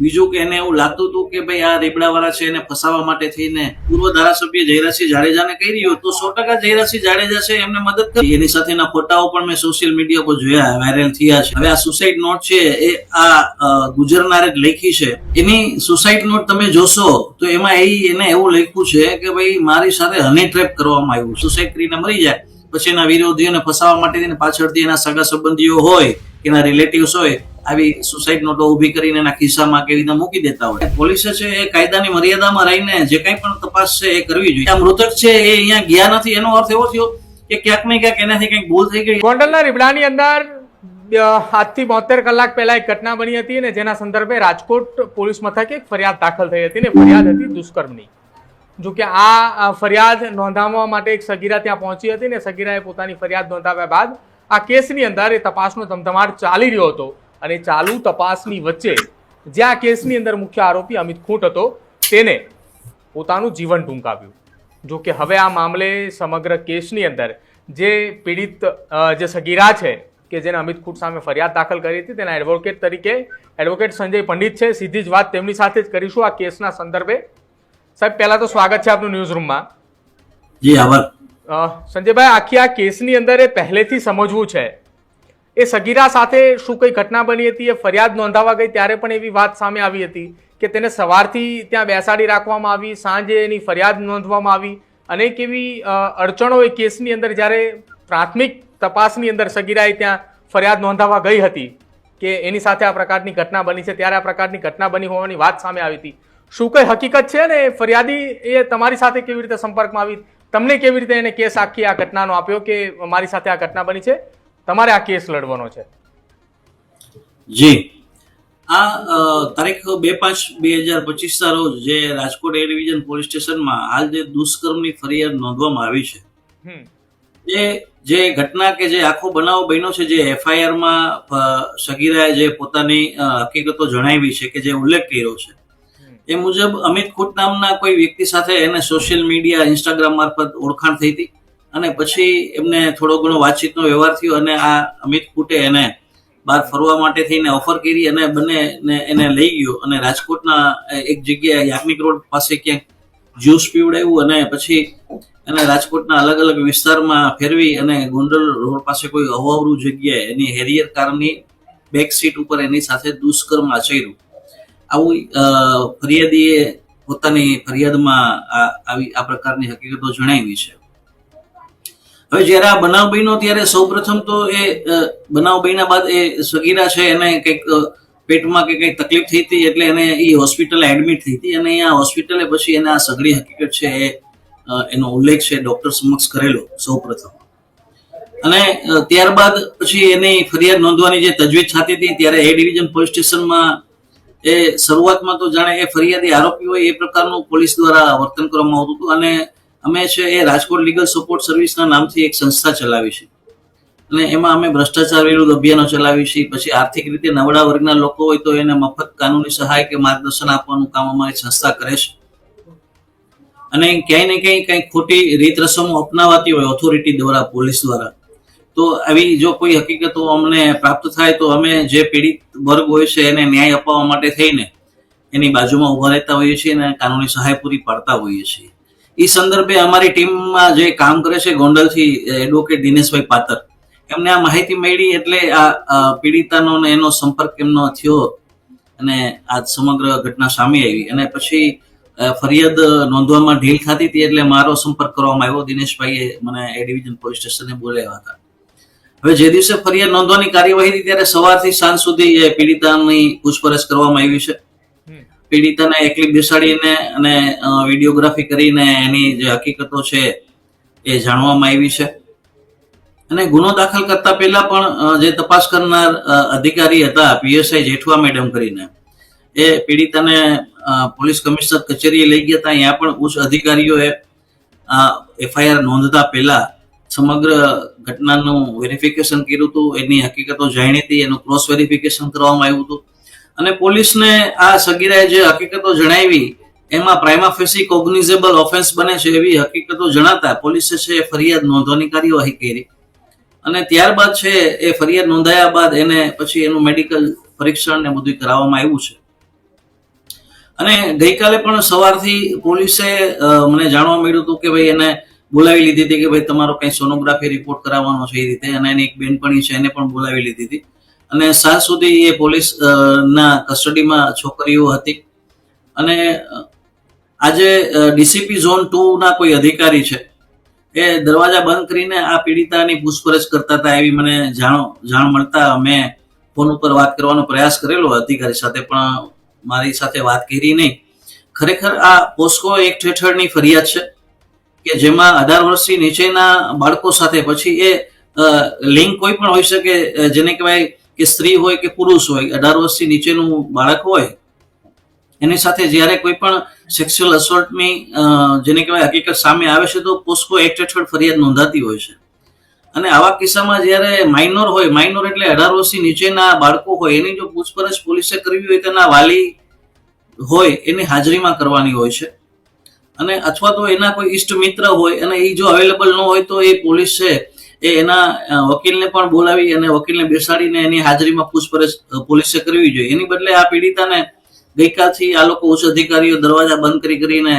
બીજું કે એને એવું લાગતું હતું કે ભાઈ આ રેબડાવાળા છે એને ફસાવવા માટે થઈને પૂર્વ ધારાસભ્ય જયરાજસિંહ જાડેજાને કહી રહ્યો તો સો ટકા જયરાજસિંહ જાડેજા છે, એમને મદદ કરી. એની સાથેના ફોટાઓ પણ મેં સોશિયલ મીડિયા પર જોયા વાયરલ થયા છે. હવે આ સુસાઇડ નોટ છે, એ આ ગુજરનારે જ લખી છે. એની સુસાઇડ નોટ તમે જોશો, તો એમાં એ, એને એવું લખ્યું છે કે ભાઈ, મારી સાથે હની ટ્રેપ કરવામાં આવ્યું. સુસાઇડ કરીને મરી જાય, પછી એના વિરોધીઓને ફસાવવા માટે પાછળથી એના સગા સંબંધીઓ હોય, એના રિલેટિવ્સ હોય આવી સુસાઇડ નોટો ઊભી કરીને એના ખિસ્સામાં કેવી રીતે મૂકી દેતા હોય. પોલીસે છે એ કાયદાની મર્યાદામાં રહીને જે કંઈ પણ તપાસ છે એ કરવી જોઈએ. આ મૃતક છે એ અહીંયા ગયા નથી. એનો અર્થ એવો થયો કે ક્યાંક ને ક્યાંક એનાથી કંઈક ભૂલ થઈ ગઈ. ગોંડલના રીબડાની અંદર આજથી બોતેર કલાક પહેલા એક ઘટના બની હતી અને જેના સંદર્ભે રાજકોટ પોલીસ મથકે એક ફરિયાદ દાખલ થઈ હતી ને ફરિયાદ હતી દુષ્કર્મની. જો કે આ ફરિયાદ નોંધાવવા માટે એક સગીરા ત્યાં પહોંચી હતી ને સગીરાએ પોતાની ફરિયાદ નોંધાવ્યા બાદ આ કેસની અંદર એ તપાસનો ધમધમાટ ચાલી રહ્યો હતો. અને ચાલુ તપાસની વચ્ચે જ્યાં કેસની અંદર મુખ્ય આરોપી અમિત ખૂંટ હતો તેને પોતાનું જીવન ટૂંકાવ્યું. જો કે હવે આ મામલે સમગ્ર કેસની અંદર જે પીડિત જે સગીરા છે કે જેને અમિત ખૂટ સામે ફરિયાદ દાખલ કરી હતી તેના એડવોકેટ તરીકે એડવોકેટ સંજય પંડિત છે સીધી જ વાત તેમની સાથે જ કરીશું આ કેસના સંદર્ભે. સાહેબ પહેલા તો સ્વાગત છે આપનું ન્યૂઝ રૂમમાં જી આભાર. સંજયભાઈ આખી આ કેસની અંદર એ પહેલેથી સમજવું છે એ સગીરા સાથે શું કઈ ઘટના બની હતી, એ ફરિયાદ નોંધાવા ગઈ ત્યારે પણ એવી વાત સામે આવી હતી કે તેને સવારથી ત્યાં બેસાડી રાખવામાં આવી, સાંજે એની ફરિયાદ નોંધવામાં આવી. અનેક એવી અડચણો એ કેસની અંદર જ્યારે પ્રાથમિક તપાસની અંદર સગીરાએ ત્યાં ફરિયાદ નોંધાવા ગઈ હતી કે એની સાથે આ પ્રકારની ઘટના બની છે, ત્યારે આ પ્રકારની ઘટના બની હોવાની વાત સામે આવી હતી. શું કઈ હકીકત છે ને ફરિયાદી એ તમારી સાથે કેવી રીતે સંપર્કમાં આવી? તમને કેવી રીતે એને કેસ આખી આ ઘટનાનો આપ્યો કે મારી સાથે આ ઘટના બની છે? તમારે આ કેસ લડવાનો છે. જી. આ તારીખ બે પાંચ બે હજાર પચીસના રોજ જે રાજકોટ એ ડિવિઝન પોલીસ સ્ટેશનમાં હાલ જે દુષ્કર્મની ફરિયાદ નોંધવામાં આવી છે. હમ. એ જે ઘટના કે જે આખો બનાવ બન્યો છે જે એફઆઈઆરમાં સગીરાએ જે પોતાની હકીકતો જણાવી છે કે જે ઉલ્લેખ કર્યો છે. એ મુજબ અમિત ખુટ નામના કોઈ વ્યક્તિ સાથે એને સોશિયલ મીડિયા ઇન્સ્ટાગ્રામ મારફત ઓળખાણ થઈ હતી? અને પછી એમને થોડો ઘણો વાતચીતનો વ્યવહાર થયો અને આ અમિત કુટે એને બહાર ફરવા માટે થઈને ઓફર કરી અને બંને એને લઈ ગયો અને રાજકોટના એક જગ્યાએ યાજ્ઞિક રોડ પાસે ક્યાંક જ્યુસ પીવડાવ્યું અને પછી એને રાજકોટના અલગ અલગ વિસ્તારમાં ફેરવી અને ગોંડલ રોડ પાસે કોઈ અવાવરું જગ્યાએ એની હેરિયર કારની બેક સીટ ઉપર એની સાથે દુષ્કર્મ આચર્યું. આવું ફરિયાદીએ પોતાની ફરિયાદમાં આ, આવી, આ પ્રકારની હકીકતો જણાવી છે. હવે જ્યારે આ બનાવ બન્યો ત્યારે સૌપ્રથમ તો એ બનાવ બન્યા બાદ એ સગીરા છે, એને કંઈક પેટમાં કે કંઈક તકલીફ થઈ હતી એટલે એને એ હોસ્પિટલે એડમિટ થઈ હતી અને અહીંયા હોસ્પિટલે પછી એને આ સગડી હકીકત છે એ એનો ઉલ્લેખ છે ડૉક્ટર સમક્ષ કરેલો સૌપ્રથમ. અને ત્યારબાદ પછી એની ફરિયાદ નોંધવાની જે તજવીજ થતી હતી ત્યારે એ ડિવિઝન પોલીસ સ્ટેશનમાં એ શરૂઆતમાં તો જાણે એ ફરિયાદી આરોપી હોય એ પ્રકારનું પોલીસ દ્વારા વર્તન કરવામાં આવતું હતું અને અમે છે એ રાજકોટ લીગલ સપોર્ટ સર્વિસના નામથી એક સંસ્થા ચલાવી છે. અને એમાં અમે ભ્રષ્ટાચાર વિરુદ્ધ અભિયાનો ચલાવી છીએ પછી આર્થિક રીતે નબળા વર્ગના લોકો હોય તો એને મફત કાનૂની સહાય કે માર્ગદર્શન આપવાનું કામ અમારી સંસ્થા કરે છે. અને ક્યાંય ને ક્યાંય કંઈક ખોટી રીત રસમો અપનાવાતી હોય ઓથોરિટી દ્વારા, પોલીસ દ્વારા. તો આવી જો કોઈ હકીકતો અમને પ્રાપ્ત થાય તો અમે જે પીડિત વર્ગ હોય છે એને ન્યાય અપાવવા માટે થઈને એની બાજુમાં ઊભા રહેતા હોઈએ છીએ અને કાનૂની સહાય પૂરી પાડતા હોઈએ છીએ. એ સંદર્ભે અમારી ટીમમાં જે કામ કરે છે ગોંડલથી એડવોકેટ દિનેશભાઈ પાતર. એમને આ માહિતી મળી એટલે આ પીડિતાનો ને એનો સંપર્ક એમનો થયો અને આ સમગ્ર ઘટના સામે આવી. અને પછી ફરિયાદ નોંધવામાં ઢીલ થતી હતી એટલે મારો સંપર્ક કરવામાં આવ્યો. દિનેશભાઈએ મને એ ડિવિઝન પોલીસ સ્ટેશને બોલાવ્યા હતા. હવે જે દિવસે ફરિયાદ નોંધવાની કાર્યવાહી હતી ત્યારે સવારથી સાંજ સુધી પીડિતાની પૂછપરછ કરવામાં આવી છે. પીડિતાને એકલી બેસાડીને અને વિડીયોગ્રાફી કરીને એની જે હકીકતો છે એ જાણવામાં આવી છે. અને ગુનો દાખલ કરતા પહેલા પણ જે તપાસ કરનાર અધિકારી હતા, પીએસઆઈ જેઠવા મેડમ કરીને, એ પીડિતાને પોલીસ કમિશનર કચેરીએ લઈ ગયા હતા. ત્યાં પણ ઉચ્ચ અધિકારીઓએ એફઆઈઆર નોંધતા પહેલા સમગ્ર ઘટનાનું વેરિફિકેશન કર્યું હતું. એની હકીકતો જાણી હતી. એનું ક્રોસ વેરિફિકેશન કરવામાં આવ્યું હતું. અને પોલીસને આ સગીરાએ જે હકીકતો જણાવી, એમાં પ્રાઇમા ફેસી કોગ્નિઝેબલ ઓફેન્સ બને છે એવી હકીકતો જણાતા પોલીસે છે એ ફરિયાદ નોંધવાની કાર્યવાહી કરી. અને ત્યારબાદ છે એ ફરિયાદ નોંધાયા બાદ એને પછી એનું મેડિકલ પરીક્ષણ ને બધું કરાવવામાં આવ્યું છે. અને ગઈકાલે પણ સવારથી પોલીસે મને જાણવા મળ્યું હતું કે ભાઈ એને બોલાવી લીધી હતી કે ભાઈ તમારો કઈ સોનોગ્રાફી રિપોર્ટ કરાવવાનો છે એ રીતે અને એની એક બેનપણી છે એને પણ બોલાવી લીધી હતી. અને સાંજ સુધી એ પોલીસ ના કસ્ટડીમાં છોકરીઓ હતી. અને આજે ડીસીપી ઝોન ટુ ના કોઈ અધિકારી છે, એ દરવાજા બંધ કરીને આ પીડિતાની પૂછપરછ કરતા હતા એવી મને જાણ જાણ મળતા મેં ફોન ઉપર વાત કરવાનો પ્રયાસ કરેલો અધિકારી સાથે, પણ મારી સાથે વાત કરી નહીં. ખરેખર આ પોસ્કો એક્ટ હેઠળની ફરિયાદ છે કે જેમાં અઢાર વર્ષથી નીચેના બાળકો સાથે પછી એ લિંક કોઈ પણ હોઈ શકે જેને કહેવાય કે સ્ત્રી હોય કે પુરુષ હોય, અઢાર વર્ષથી નીચેનું બાળક હોય, એની સાથે જ્યારે કોઈ પણ સેક્સ્યુઅલ અસોલ્ટની જેને કહેવાય હકીકત સામે આવે છે, તો પોસ્કો એક્ટ હેઠળ ફરિયાદ નોંધાતી હોય છે. અને આવા કિસ્સામાં જ્યારે માઇનોર હોય માઇનોર એટલે અઢાર વર્ષથી નીચેના બાળકો હોય, એની જો પૂછપરછ પોલીસે કરવી હોય, તેના વાલી હોય, એની હાજરીમાં કરવાની હોય છે. અને અથવા તો એના કોઈ ઈષ્ટ મિત્ર હોય, અને એ જો અવેલેબલ ન હોય, તો એ પોલીસ છે એ એના વકીલને પણ બોલાવી અને વકીલને બેસાડીને એની હાજરીમાં પૂછપરછ પોલીસે કરવી જોઈએ. એની બદલે આ પીડિતાને ગઈકાલથી આ લોકો ઉચ્ચ અધિકારીઓ દરવાજા બંધ કરી કરીને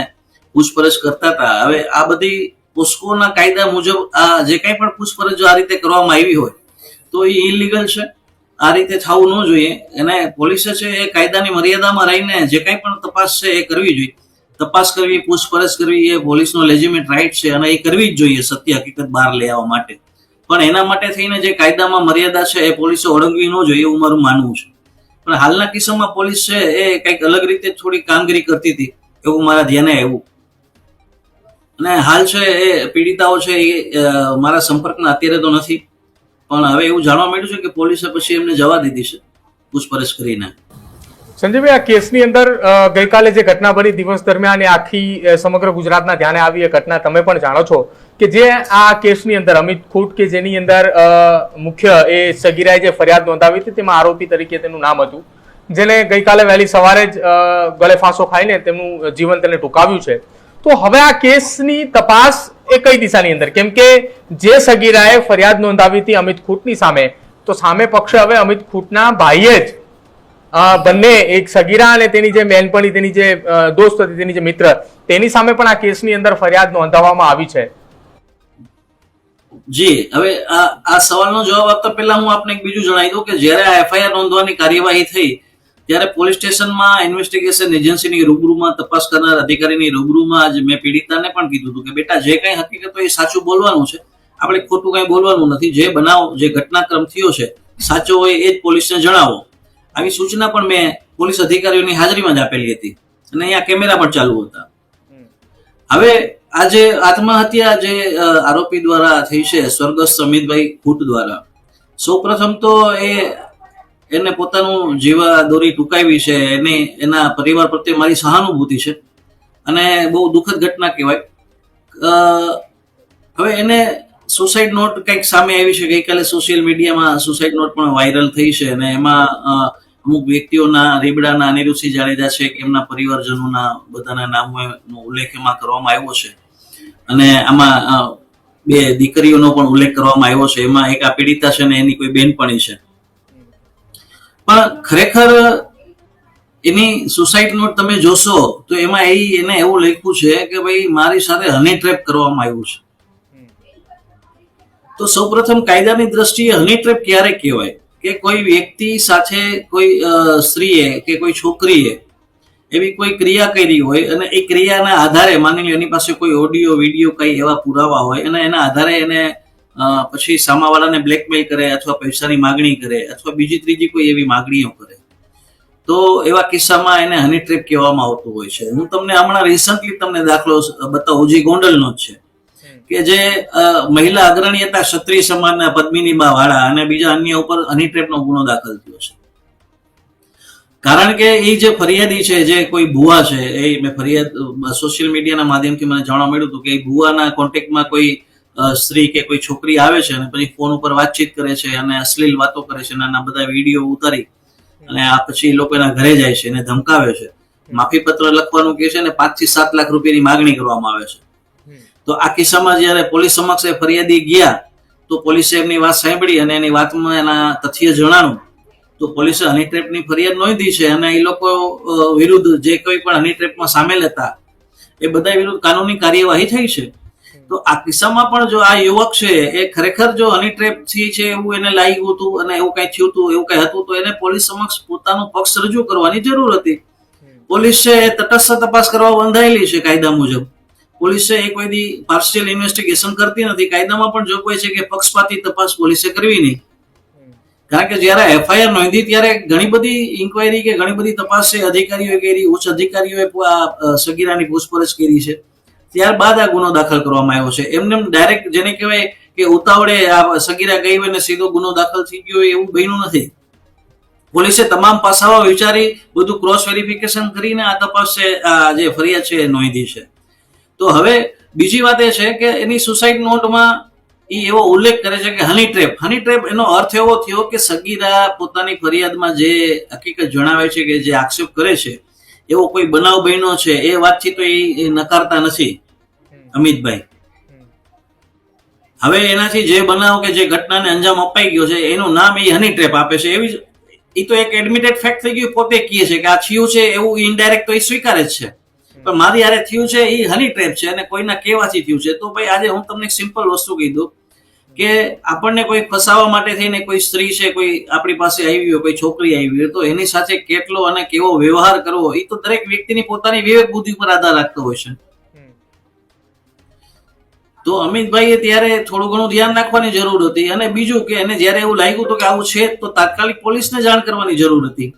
પૂછપરછ કરતા હતા. હવે આ બધી પોસ્કોના કાયદા મુજબ આ જે કંઈ પણ પૂછપરછ જો આ રીતે કરવામાં આવી હોય, તો એ ઇલીગલ છે. આ રીતે થવું ન જોઈએ. એને પોલીસે છે એ કાયદાની મર્યાદામાં રહીને જે કંઈ પણ તપાસ છે એ કરવી જોઈએ. તપાસ કરવી, પૂછપરછ કરવી, એ પોલીસનો લેજિમેટ રાઇટ છે અને એ કરવી જ જોઈએ સત્ય હકીકત બહાર લઈ આવવા માટે. પણ એના માટે થઈને જે કાયદામાં મર્યાદા છે, એ પોલીસે ઓળંગવી ન જોઈએ એવું મારું માનવું છે. પણ હાલના કિસ્સામાં પોલીસ છે, એ કંઈક અલગ રીતે થોડી કામગીરી કરતી હતી એવું મારા ધ્યાને આવ્યું. અને હાલ છે, એ પીડિતાઓ છે, એ મારા સંપર્કમાં અત્યારે તો નથી. પણ હવે એવું જાણવા મળ્યું છે કે પોલીસે પછી એમને જવા દીધી છે, પૂછપરછ કરીને. સંજયભાઈ, આ કેસની અંદર ગઈકાલે જે ઘટના બની, દિવસ દરમિયાન આખી સમગ્ર ગુજરાતના ધ્યાને આવી એ ઘટના તમે પણ જાણો છો. કે જે આ કેસની અંદર, અમિત ખૂટ કે જેની અંદર મુખ્ય એ સગીરાએ જે ફરિયાદ નોંધાવી હતી, તેમાં આરોપી તરીકે તેનું નામ હતું. જેને ગઈકાલે વહેલી સવારે જ ગળે ફાંસો ખાઈને તેમનું જીવન તેને ટૂંકાવ્યું છે. તો હવે આ કેસની તપાસ એ કઈ દિશાની અંદર? કેમ કે જે સગીરાએ ફરિયાદ નોંધાવી હતી અમિત ખૂટની સામે, તો સામે પક્ષે હવે અમિત ખૂટના ભાઈએ જ બંને, એક સગીરા અને તેની જે મેનપણી તેની જે દોસ્ત હતી, તેની જે મિત્ર, તેની સામે પણ આ કેસની અંદર ફરિયાદ નોંધાવવામાં આવી છે. જી હવે આ સવાલનો જવાબ આપતા પહેલા હું આપને એક બીજું જણાવી દઉં કે જ્યારે આ એફઆઈઆર નોંધવાની કાર્યવાહી થઈ ત્યારે પોલીસ સ્ટેશનમાં ઇન્વેસ્ટિગેશન એજન્સીની રૂબરૂમાં તપાસ કરનાર અધિકારીની રૂબરૂમાં આજ મેં પીડિતાને પણ કીધું હતું કે બેટા જે કંઈ હકીકત હોય એ સાચું બોલવાનું છે. આપણે ખોટું કંઈ બોલવાનું નથી. જે બનાવ જે ઘટનાક્રમ થયો છે સાચો હોય એ જ પોલીસને જણાવો. આવી સૂચના પણ મેં પોલીસ અધિકારીઓની હાજરીમાં જ આપેલી હતી. અને અહીંયા કેમેરા પણ ચાલુ હતા. હવે આ જે આત્મહત્યા જે આરોપી દ્વારા થઈ છે, સ્વર્ગસ્થ સમિતભાઈ ફૂટ દ્વારા, સૌપ્રથમ તો એ એને પોતાનું જીવા દોરી ટૂંકાવી છે, એની, એના પરિવાર પ્રત્યે મારી સહાનુભૂતિ છે, અને બહુ દુઃખદ ઘટના કહેવાય. હવે એને સુસાઇડ નોટ કંઈક સામે આવી છે, ગઈકાલે સોશિયલ મીડિયામાં સુસાઇડ નોટ પણ વાયરલ થઈ છે, અને એમાં અમુક વ્યક્તિઓના રીબડાના અનિરુદ્ધસિંહ જાડેજા છે, કે એમના પરિવારજનોના બધાના નામોનો ઉલ્લેખ એમાં કરવામાં આવ્યો છે. અને આમાં બે દીકરીઓનો પણ ઉલ્લેખ કરવામાં આવ્યો છે. એમાં એક આ પીડિતા છે ને એની કોઈ બેનપણી છે. પણ ખરેખર એની સુસાઇડ નોટ તમે જોશો, તો એમાં એ, એને એવું લખ્યું છે કે ભાઈ, મારી સાથે હની ટ્રેપ કરવામાં આવ્યું છે. તો સૌપ્રથમ કાયદાની દ્રષ્ટિએ હની ટ્રેપ ક્યારે કહેવાય? કે કોઈ વ્યક્તિ સાથે કોઈ સ્ત્રીએ કે કોઈ છોકરીએ એવી કોઈ ક્રિયા કરી હોય અને એ ક્રિયાના આધારે માની લો એની પાસે કોઈ ઓડિયો વીડિયો કંઈ એવા પુરાવા હોય અને એના આધારે એને પછી સામાવાળાને બ્લેકમેલ કરે અથવા પૈસાની માગણી કરે અથવા બીજી ત્રીજી કોઈ એવી માગણીઓ કરે. તો એવા કિસ્સામાં એને હની ટ્રેપ કહેવામાં આવતું હોય છે. હું તમને હમણાં રિસન્ટલી તમને દાખલો બતાવું જે ગોંડલનો જ છે. કે જે મહિલા અગ્રણી હતા ક્ષત્રિય સમાજના પદ્મિની બા વાળા અને બીજા અન્ય ઉપર હની ટ્રેપનો ગુનો દાખલ થયો છે. કારણ કે એ જે ફરિયાદી છે જે કોઈ ભુવા છે એ મેં ફરિયાદ સોશિયલ મીડિયાના માધ્યમથી મને જાણવા મળ્યું હતું કે એ ભુવાના કોન્ટેક્ટમાં કોઈ સ્ત્રી કે કોઈ છોકરી આવે છે અને પછી ફોન ઉપર વાતચીત કરે છે અને અશ્લીલ વાતો કરે છે અને બધા વીડિયો ઉતારી અને આ પછી એ લોકો એના ઘરે જાય છે એને ધમકાવે છે. માફી પત્ર લખવાનું કહે છે અને પાંચથી સાત લાખ રૂપિયાની માગણી કરવામાં આવે છે. તો આ કિસ્સામાં જ્યારે પોલીસ સમક્ષ એ ફરિયાદી ગયા તો પોલીસે એમની વાત સાંભળી અને એની વાતમાં એના તથ્ય જણાવ્યું તો પોલીસે હની ટ્રેપની ફરિયાદ નોંધી છે અને એ લોકો વિરુદ્ધ જે કોઈ પણ હની ટ્રેપમાં સામેલ હતા, એ બધા વિરુદ્ધ કાનૂની કાર્યવાહી થઈ છે. તો આ કિસ્સામાં પણ જો આ યુવક છે, એ ખરેખર જો હની ટ્રેપથી છે એવું એને લાગ્યું હતું અને એવું કઈ થયું હતું, એવું કઈ હતું, તો એને પોલીસ સમક્ષ પોતાનો પક્ષ રજૂ કરવાની જરૂર હતી. પોલીસ છે એ તટસ્થ તપાસ કરવા બંધાયેલી છે કાયદા મુજબ. પોલીસ છે એ કોઈ દી પાર્શિયલ ઇન્વેસ્ટિગેશન કરતી નથી. કાયદામાં પણ જોગવાઈ છે કે પક્ષપાતી તપાસ પોલીસે કરવી નહીં. કારણ કે જ્યારે એફઆઈઆર નોંધી ત્યારે ઘણી બધી ઇન્કવાયરી કે ઘણી બધી તપાસ, અધિકારીઓએ કરી, ઉચ્ચ અધિકારીઓએ સગીરાની પૂછપરછ કરી છે. ત્યારબાદ આ ગુનો દાખલ કરવામાં આવ્યો છે. એમને ડાયરેક્ટ જેને કહેવાય કે ઉતાવળે આ સગીરા ગઈ હોય ને સીધો ગુનો દાખલ થઈ ગયો એવું બન્યું નથી. પોલીસે તમામ પાસાઓ વિચારી બધું ક્રોસ વેરિફિકેશન કરીને આ તપાસ છે આ જે ફરિયાદ છે એ નોંધી છે. તો હવે બીજી વાત એ છે કે એની સુસાઇડ નોટમાં એ એવો ઉલ્લેખ કરે છે કે હની ટ્રેપ. હની ટ્રેપ એનો અર્થ એવો થયો કે સગીરા પોતાની ફરિયાદમાં જે હકીકત જણાવે છે કે જે આક્ષેપ કરે છે એવો કોઈ બનાવ બન્યો છે એ વાતથી તો એ નકારતા નથી અમિતભાઈ. હવે એનાથી જે બનાવ કે જે ઘટનાને અંજામ અપાઈ ગયો છે એનું નામ એ હની ટ્રેપ આપે છે. એવી એ તો એક એડમિટેડ ફેક્ટ થઈ ગયું પોતે કહે છે કે આ થયું છે એવું ઇનડાયરેક્ટ તો એ સ્વીકારે જ છે. પણ મારી યારે થયું છે એ હની ટ્રેપ છે અને કોઈના કહેવાથી થયું છે. તો ભાઈ આજે હું તમને સિમ્પલ વસ્તુ કહી દઉં. કે આપણને કોઈ ફસાવા માટે થઈને કોઈ સ્ત્રી છે, કોઈ આપણી પાસે આવી હોય, કોઈ છોકરી આવી હોય, તો એની સાથે કેટલો અને કેવો વ્યવહાર કરવો એ તો દરેક વ્યક્તિની પોતાની વિવેક બુદ્ધિ પર આધાર રાખતો હોય છે. તો અમિતભાઈએ ત્યારે થોડું ઘણું ધ્યાન રાખવાની જરૂર હતી અને બીજું કે એને જ્યારે એવું લાગ્યું હતું કે આવું છે, તો તાત્કાલિક પોલીસને જાણ કરવાની જરૂર હતી.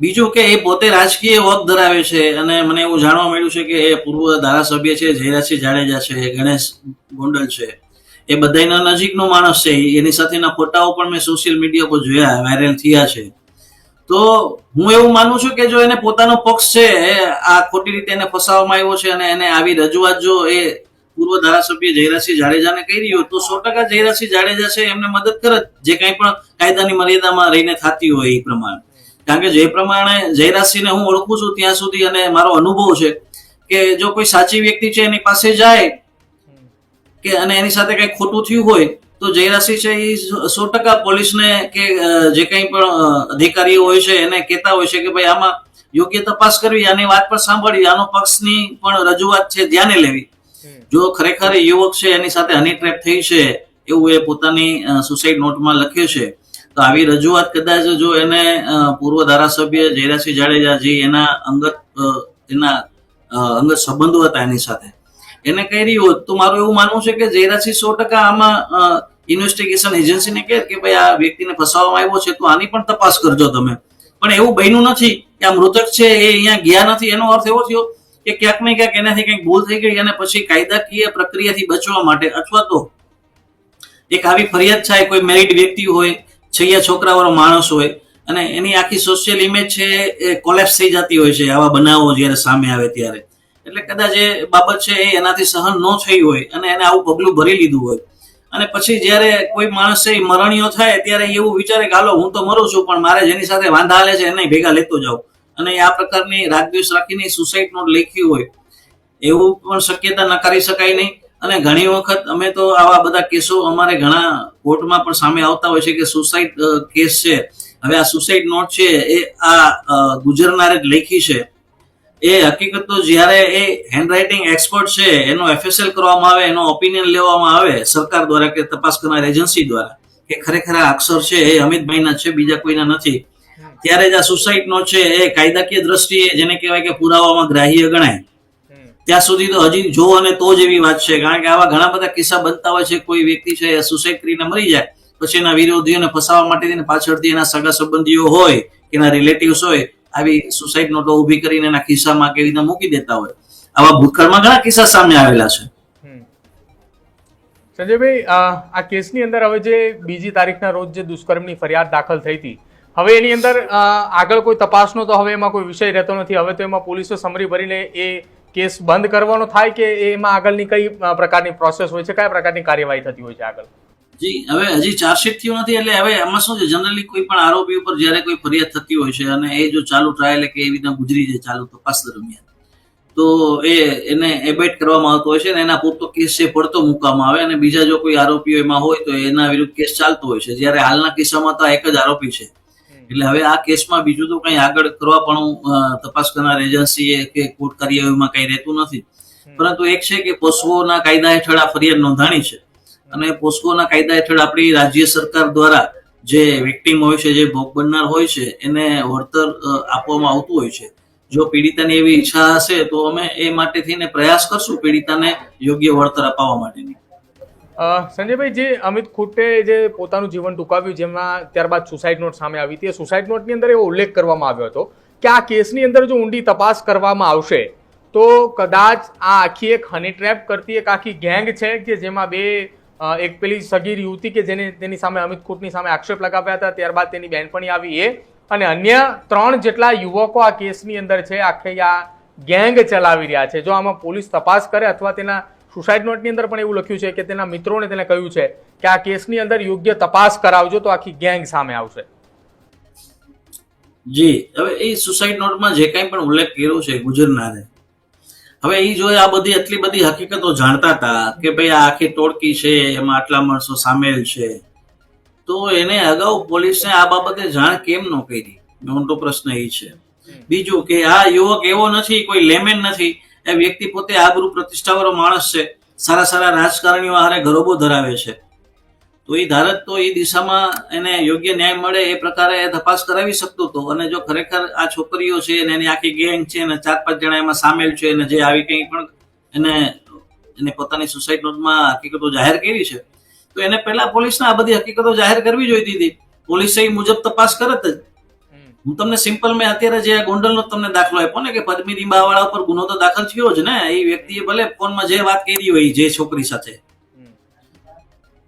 બીજું કે એ પોતે રાજકીય હોદ ધરાવે છે અને મને એવું જાણવા મળ્યું છે કે એ પૂર્વ ધારાસભ્ય છે, જયરાજસિંહ જાડેજા છે, ગણેશ ગોંડલ છે. એ બધાના નજીકનો માણસ છે એની સાથેના ફોટાઓ પણ મેં સોશિયલ મીડિયા પર જોયા વાયરલ થયા છે. તો હું એવું માનું છું કે જો એને પોતાનો પક્ષ છે આ ખોટી રીતે એને ફસાવવામાં આવ્યો છે અને એને આવી રજૂઆત જો એ પૂર્વ ધારાસભ્ય જયરાજસિંહ જાડેજાને કરી હોય, તો સો ટકા જયરાજસિંહ જાડેજા છે એમને મદદ કરે જે કંઈ પણ કાયદાની મર્યાદામાં રહીને થતી હોય એ પ્રમાણે. કારણ કે જે પ્રમાણે જયરાજસિંહને હું ઓળખું છું ત્યાં સુધી અને મારો અનુભવ છે કે જો કોઈ સાચી વ્યક્તિ છે, એની પાસે જાય કે અને એની સાથે કંઈ ખોટું થયું હોય તો જયરાશી છે એ સો ટકા પોલીસને કે જે કંઈ પણ અધિકારીઓ હોય છે એને કહેતા હોય છે કે ભાઈ આમાં યોગ્ય તપાસ કરવી આની વાત પણ સાંભળવી આનો પક્ષની પણ રજૂઆત છે ધ્યાને લેવી. જો ખરેખર યુવક છે એની સાથે હની ટ્રેપ થઈ છે એવું એ પોતાની સુસાઇડ નોટમાં લખ્યું છે તો આવી રજૂઆત કદાચ જો એને પૂર્વ ધારાસભ્ય જયરાસિંહ જાડેજાજી એના અંગત એના અંગત સંબંધો હતા એની સાથે. એને કરી હોત તો મારું એવું માનવું છે કે જયરાજસિંહ સો ટકા આમાં ઇન્વેસ્ટિગેશન એજન્સીને કહે કે ભાઈ આ વ્યક્તિને ફસાવવામાં આવ્યો છે તો આની પણ તપાસ કરજો તમે. પણ એવું બન્યું નથી કે આ મૃતક છે એ અહીંયા ગયા નથી. એનો અર્થ એવો થયો કે ક્યાંક ને ક્યાંક એનાથી કંઈક ભૂલ થઈ ગઈ અને પછી કાયદાકીય પ્રક્રિયાથી બચવા માટે અથવા તો એક આવી ફરિયાદ થાય, કોઈ મેરિડ વ્યક્તિ હોય, છૈયા છોકરાવાળો માણસ હોય અને એની આખી સોશિયલ ઇમેજ છે એ કોલેપ્સ થઈ જતી હોય છે, આવા બનાવો જ્યારે સામે આવે ત્યારે. એટલે કદાચ એ બાબત છે એ એનાથી સહન ન થઈ હોય અને એને આવું પગલું ભરી લીધું હોય. અને પછી જ્યારે કોઈ માણસ છે મરણીયો થાય ત્યારે એવું વિચારે કે, હાલો, હું તો મરું છું, પણ મારે જેની સાથે વાંધા હાલે છે, એને ભેગા લેતો જાઉં. અને આ પ્રકારની રાગદ્વેષ રાખીને સુસાઇડ નોટ લખી હોય, એવું પણ શક્યતા નકારી શકાય નહીં. અને ઘણી વખત અમે તો આવા બધા કેસો અમારે ઘણા કોર્ટમાં પણ સામે આવતા હોય છે કે સુસાઇડ કેસ છે. હવે આ સુસાઇડ નોટ છે એ આ ગુજરનારે જ લખી છે. એ હકીકત તો જ્યારે એ હેન્ડરાઇટિંગ એક્સપર્ટ છે એનો એફએસએલ કરવામાં આવે એનો ઓપિનિયન લેવામાં આવે સરકાર દ્વારા કે તપાસ કરનાર એજન્સી દ્વારા કે ખરેખર આ અક્ષર છે એ અમિતભાઈના છે બીજા કોઈના નથી. ત્યારે જ આ સુસાઇડનો છે એ કાયદાકીય દ્રષ્ટિએ જેને કહેવાય કે પુરાવામાં ગ્રાહ્ય ગણાય. ત્યાં સુધી તો હજી જો અને તો જ એવી વાત છે કારણ કે આવા ઘણા બધા કિસ્સા બનતા હોય છે કોઈ વ્યક્તિ છે એ સુસાઇડ કરીને મરી જાય પછી એના વિરોધીઓને ફસાવવા માટે પાછળથી એના સગા સંબંધીઓ હોય કે એના રિલેટિવ્સ હોય આવી સુસાઇડ નોટો ઊભી કરીને એના ખિસ્સામાં કેવી રીતે મૂકી દેતા હોય. આવા ભૂતકાળમાં ઘણા કિસ્સા સામે આવેલા છે. સંજયભાઈ, આ કેસની અંદર હવે જે બીજી તારીખના રોજ જે દુષ્કર્મની ફરિયાદ દાખલ થઈ હતી, હવે એની અંદર આગળ કોઈ તપાસનો તો હવે એમાં કોઈ વિષય રહેતો નથી. હવે તો એમાં પોલીસો સમરી ભરીને એ કેસ બંધ કરવાનો થાય કે એમાં આગળની કઈ પ્રકારની પ્રોસેસ હોય છે? કયા પ્રકારની કાર્યવાહી થતી હોય છે આગળ? જી હવે હજી ચાર્જશીટ થયું નથી એટલે હવે એમાં શું છે જનરલી કોઈ પણ આરોપી ઉપર જ્યારે કોઈ ફરિયાદ થતી હોય છે અને એ જો ચાલુ ટ્રાયલ કે એવી રીતના ગુજરી જાય ચાલુ તપાસ દરમિયાન. તો એ એને એબેટ કરવામાં આવતો હોય છે અને એના પૂરતો કેસ છે પડતો મૂકવામાં આવે અને બીજા જો કોઈ આરોપીઓ એમાં હોય તો એના વિરુદ્ધ કેસ ચાલતો હોય છે. જ્યારે હાલના કિસ્સામાં તો એક જ આરોપી છે. એટલે હવે આ કેસમાં બીજું તો કંઈ આગળ કરવા પણ તપાસ કરનાર એજન્સીએ કે કોર્ટ કાર્યવાહીમાં કંઈ રહેતું નથી. પરંતુ એક છે કે પોસ્કોના કાયદા હેઠળ આ ફરિયાદ નોંધાણી છે. અને પોસ્કોના કાયદા હેઠળ આપણી રાજ્ય સરકાર દ્વારા જે વિક્ટીમ હોય છે, જે ભોગ બનનાર હોય છે, એને વળતર આપવામાં આવતું હોય છે. જો પીડિતાની એવી ઈચ્છા હશે, તો અમે એ માટે થઈને પ્રયાસ કરશું પીડિતાને યોગ્ય વળતર અપાવવા માટેની. સંજયભાઈ, જે અમિત ખૂટે જે પોતાનું જીવન ટૂંકાવ્યું, જેમાં ત્યારબાદ સુસાઇડ નોટ સામે આવી હતી, એ સુસાઇડ નોટની અંદર એવો ઉલ્લેખ કરવામાં આવ્યો હતો કે આ કેસની અંદર જો ઊંડી તપાસ કરવામાં આવશે, તો કદાચ આ આખી એક હની ટ્રેપ કરતી એક આખી ગેંગ છે કે જેમાં બે એક પેલી સગીર યુવતી કે જેને, તેની સામે અમિત કુટની સામે આક્ષેપ લગાવ્યા હતા, ત્યારબાદ તેની બહેનપણી આવી એ. અને અન્ય ત્રણ જેટલા યુવકો આ કેસની અંદર છે, આખે આ ગેંગ ચલાવી રહ્યા છે. જો આમાં પોલીસ તપાસ કરે અથવા તેના સુસાઇડ નોટની અંદર પણ એવું લખ્યું છે કે તેના મિત્રોને તેને કહ્યું છે કે આ કેસની અંદર યોગ્ય તપાસ કરાવજો તો આખી ગેંગ સામે આવશે. જી, હવે એ સુસાઇડ નોટમાં જે કાંઈ પણ ઉલ્લેખ કર્યો છે ગુજરનારે હવે એ જો આ બધી આટલી બધી હકીકતો જાણતા હતા કે ભાઈ આ આખી ટોળકી છે એમાં આટલા માણસો સામેલ છે. તો એને અગાઉ પોલીસને આ બાબતે જાણ કેમ ન કરી? મોટો પ્રશ્ન એ છે. બીજું કે આ યુવક એવો નથી કોઈ લેમેન નથી. એ વ્યક્તિ પોતે આબરૂ પ્રતિષ્ઠાવાળો માણસ છે. સારા સારા રાજકારણીઓ હારે ગરોબો ધરાવે છે. તો એ ધારક તો એ દિશામાં એને યોગ્ય ન્યાય મળે એ પ્રકારે એ તપાસ કરાવી શકતો હતો. અને જો ખરેખર આ છોકરીઓ છે અને એની આખી ગેંગ છે અને ચાર પાંચ જણા એમાં સામેલ છે અને જે આવી કંઈ પણ એને એને પોતાની સુસાઇડ નોટમાં હકીકતો જાહેર કરી છે તો એને પહેલા પોલીસને આ બધી હકીકતો જાહેર કરવી જોઈતી હતી. પોલીસે એ મુજબ તપાસ કરત જ. હું તમને સિમ્પલ મેં અત્યારે જે ગોંડલનો તમને દાખલો આપ્યો ને કે પદ્મિની બાવાળા ઉપર ગુનો તો દાખલ થયો જ ને એ વ્યક્તિએ ભલે ફોનમાં જે વાત કરી હોય જે છોકરી સાથે.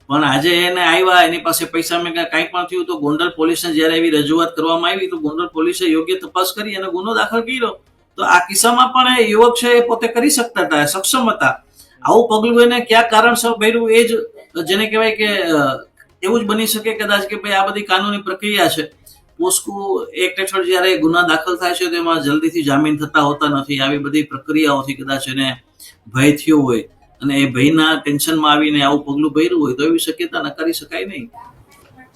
પણ આજે એને આવ્યા, એની પાસે પૈસા મેં કાંઈ પણ થયું તો ગોંડલ પોલીસને જ્યારે એવી રજૂઆત કરવામાં આવી તો ગોંડલ પોલીસે યોગ્ય તપાસ કરી અને ગુનો દાખલ કર્યો. તો આ કિસ્સામાં પણ એ યુવક છે એ પોતે કરી શકતા હતા, સક્ષમ હતા. આવું પગલું એને ક્યાં કારણસર ભર્યું એ જ, જેને કહેવાય કે એવું જ બની શકે કદાચ કે ભાઈ આ બધી કાનૂની પ્રક્રિયા છે. પોસ્કો એક્ટ હેઠળ જ્યારે ગુના દાખલ થાય છે તો એમાં જલ્દીથી જામીન થતા હોતા નથી. આવી બધી પ્રક્રિયાઓથી કદાચ એને ભય થયો હોય. અને એ ભયના ટેન્શનમાં આવીને આવું પગલું ભર્યું હોય તો એવી શક્યતા નકારી શકાય નહીં.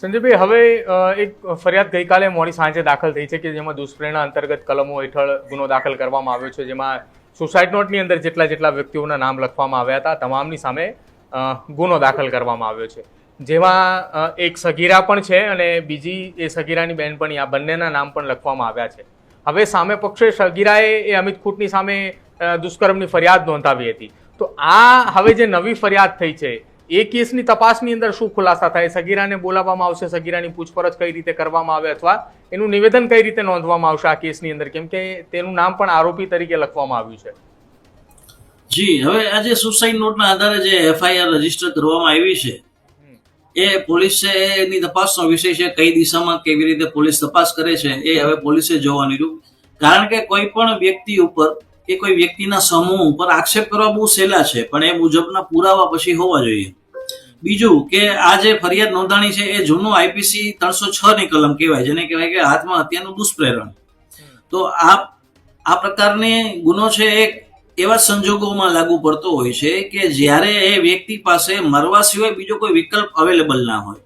સંજયભાઈ, હવે એક ફરિયાદ ગઈકાલે મોડી સાંજે દાખલ થઈ છે કે જેમાં દુષ્પ્રેરણા અંતર્ગત કલમો હેઠળ ગુનો દાખલ કરવામાં આવ્યો છે, જેમાં સુસાઇડ નોટની અંદર જેટલા જેટલા વ્યક્તિઓના નામ લખવામાં આવ્યા હતા, તમામની સામે ગુનો દાખલ કરવામાં આવ્યો છે. જેમાં એક સગીરા પણ છે અને બીજી એ સગીરાની બહેનપણી આ બંનેના નામ પણ લખવામાં આવ્યા છે. હવે સામે પક્ષે સગીરાએ એ અમિત ખૂટની સામે દુષ્કર્મની ફરિયાદ નોંધાવી હતી. તો આ હવે જે નવી ફરિયાદ થઈ છે, એ કેસની તપાસની અંદર શું ખુલાસા થાય? સગીરાને બોલાવવામાં આવશે, સગીરાની પૂછપરછ કઈ રીતે કરવામાં આવે અથવા એનું નિવેદન કઈ રીતે નોંધવામાં આવશે આ કેસની અંદર? કેમ કે તેનું નામ પણ આરોપી તરીકે લખવામાં આવ્યું છે. જી, હવે આ જે સુસાઇડ નોટના આધારે જે એફઆઈઆર રજિસ્ટર કરવામાં આવી છે, એ પોલીસે એની તપાસનો વિષય છે, કઈ દિશામાં કેવી રીતે પોલીસ તપાસ કરે છે, એ હવે પોલીસે જોવાની રહ્યું. કારણ કે કોઈ પણ વ્યક્તિ ઉપર કે કોઈ વ્યક્તિના સમૂહ ઉપર આક્ષેપ કરવા બહુ સહેલા છે, પણ એ મુજબના પુરાવા પછી હોવા જોઈએ. બીજું કે આ જે ફરિયાદ નોંધાણી છે, એ જૂનું આઈપીસી ત્રણસો છ ની કલમ કહેવાય, જેને કહેવાય કે હાથમાં હત્યાનું દુષ્પ્રેરણ. તો આ આ પ્રકારની ગુનો છે, એ એવા સંજોગોમાં લાગુ પડતો હોય છે કે જ્યારે એ વ્યક્તિ પાસે મરવા સિવાય બીજો કોઈ વિકલ્પ અવેલેબલ ના હોય.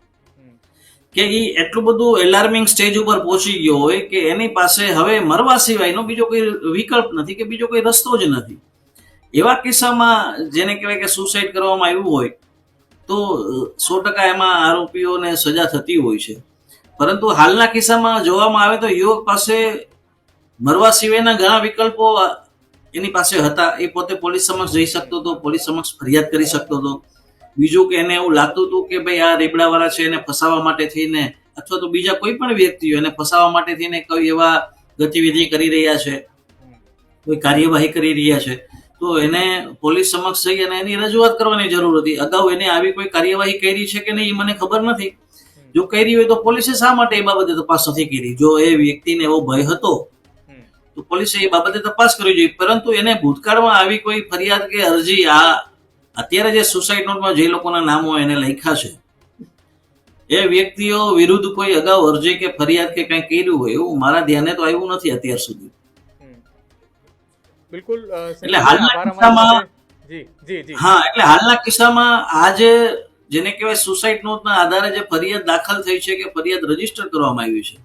કે એ એટલું બધું એલાર્મિંગ સ્ટેજ ઉપર પહોંચી ગયો હોય કે એની પાસે હવે મરવા સિવાયનો બીજો કોઈ વિકલ્પ નથી કે બીજો કોઈ રસ્તો જ નથી. એવા કિસ્સામાં જેને કહેવાય કે સુસાઇડ કરવામાં આવ્યું હોય, તો સો ટકા એમાં આરોપીઓને સજા થતી હોય છે. પરંતુ હાલના કિસ્સામાં જોવામાં આવે તો યુવક પાસે મરવા સિવાયના ઘણા વિકલ્પો એની પાસે હતા. એ પોતે પોલીસ સમક્ષ જઈ શકતો હતો, પોલીસ સમક્ષ ફરિયાદ કરી શકતો હતો. બીજું કે એને એવું લાગતું હતું કે ભાઈ આ રેબડાવાળા છે એને ફસાવા માટે થઈને, અથવા તો બીજા કોઈ પણ વ્યક્તિઓ એને ફસાવા માટે થઈને કોઈ એવા ગતિવિધિ કરી રહ્યા છે, કોઈ કાર્યવાહી કરી રહ્યા છે, તો એને પોલીસ સમક્ષ જઈ અને એની રજૂઆત કરવાની જરૂર હતી. અગાઉ એને આવી કોઈ કાર્યવાહી કરી છે કે નહીં એ મને ખબર નથી. જો કરી હોય તો પોલીસે શા માટે એ બાબતે તપાસ નથી કરી? જો એ વ્યક્તિને એવો ભય હતો, તો પોલીસે એ બાબતે તપાસ કરવી જોઈએ પરંતુ એને ભૂતકાળમાં આવી કોઈ ફરિયાદ કે અરજી આ અત્યારે જે સુસાઇડ નોટમાં જે લોકોના નામો એને લખ્યા છે એ વ્યક્તિઓ વિરુદ્ધ કોઈ અગાઉ અરજી કે ફરિયાદ કે કંઈ કર્યું હોય એવું મારા ધ્યાને તો આવ્યું નથી અત્યાર સુધી બિલકુલ એટલે હાલના કિસ્સામાં- સાથે. જી જી જી હા એટલે હાલના કિસ્સામાં આજે જેને કહેવાય સુસાઇડ નોટના આધારે જે ફરિયાદ દાખલ થઈ છે કે ફરિયાદ રજિસ્ટર કરવામાં આવી છે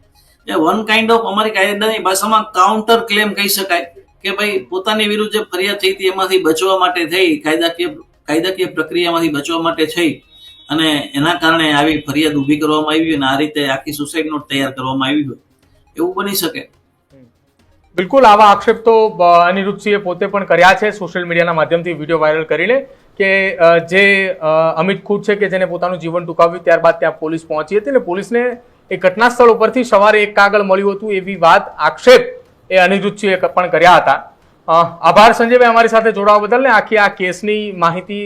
એ વન કાઇન્ડ ઓફ અમારી કાયદાની ભાષામાં કાઉન્ટર ક્લેમ કહી શકાય કે ભાઈ પોતાની વિરુદ્ધ જે ફરિયાદ થઈ હતી એમાંથી બચવા માટે થઈ કાયદાકીય કાયદાકીય પ્રક્રિયામાંથી બચવા માટે થઈ અને એના કારણે આવી ફરિયાદ ઊભી કરવામાં આવી અને આ રીતે આખી સુસાઇડ નોટ તૈયાર કરવામાં આવી હોય. એવું બની શકે. બિલકુલ, આવા આક્ષેપ તો અનિરુદ્ધસિંહે પોતે પણ કર્યા છે સોશિયલ મીડિયાના માધ્યમથી વીડિયો વાયરલ કરીને કે જે અમિત ખુદ છે કે જેને પોતાનું જીવન ટૂંકાવ્યું, ત્યારબાદ ત્યાં પોલીસ પહોંચી હતી અને પોલીસને એ ઘટના સ્થળ ઉપરથી સવારે એક કાગળ મળ્યું હતું એવી વાત આક્ષેપ એ અનિરુદ્ધસિંહે પણ કર્યા હતા. આભાર સંજયભાઈ, અમારી સાથે જોડાવા બદલ ને આખી આ કેસની માહિતી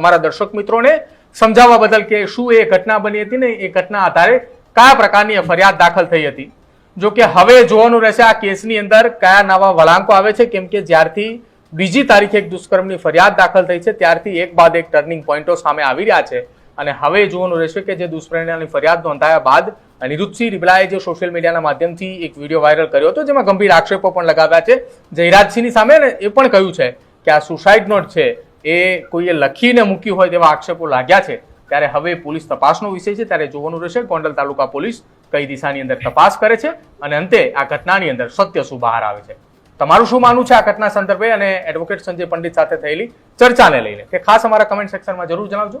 અમારા દર્શક મિત્રોને સમજાવવા બદલ કે શું એ ઘટના બની હતી ને એ ઘટના આધારે કયા પ્રકારની ફરિયાદ દાખલ થઈ હતી. જો કે હવે જોવાનું રહેશે આ કેસની અંદર કયા નવા વળાંકો આવે છે, કેમ કે જ્યારથી બીજી તારીખે એક દુષ્કર્મની ફરિયાદ દાખલ થઈ છે, ત્યારથી એક બાદ એક ટર્નિંગ પોઈન્ટો સામે આવી રહ્યા છે. અને હવે જોવાનું રહેશે કે જે દુષ્પરિણામની ફરિયાદ નોંધાયા બાદ અનિરુદ્ધસિંહ રિબલાએ જે સોશિયલ મીડિયાના માધ્યમથી એક વીડિયો વાયરલ કર્યો હતો, જેમાં ગંભીર આક્ષેપો પણ લગાવ્યા છે. જયરાજસિંહની સામે ને એ પણ કહ્યું છે કે આ સુસાઇડ નોટ છે, એ કોઈએ લખીને મૂકી હોય તેવા આક્ષેપો લાગ્યા છે. ત્યારે હવે પોલીસ તપાસનો વિષય છે, ત્યારે જોવાનું રહેશે, ગોંડલ તાલુકા પોલીસ કઈ દિશાની અંદર તપાસ કરે છે અને અંતે આ ઘટનાની અંદર સત્ય શું બહાર આવે છે. તમારું શું માનવું છે આ ઘટના સંદર્ભે? અને એડવોકેટ સંજય પંડિત સાથે થયેલી ચર્ચાને લઈને. તે ખાસ અમારા કમેન્ટ સેક્શનમાં જરૂર જણાવજો.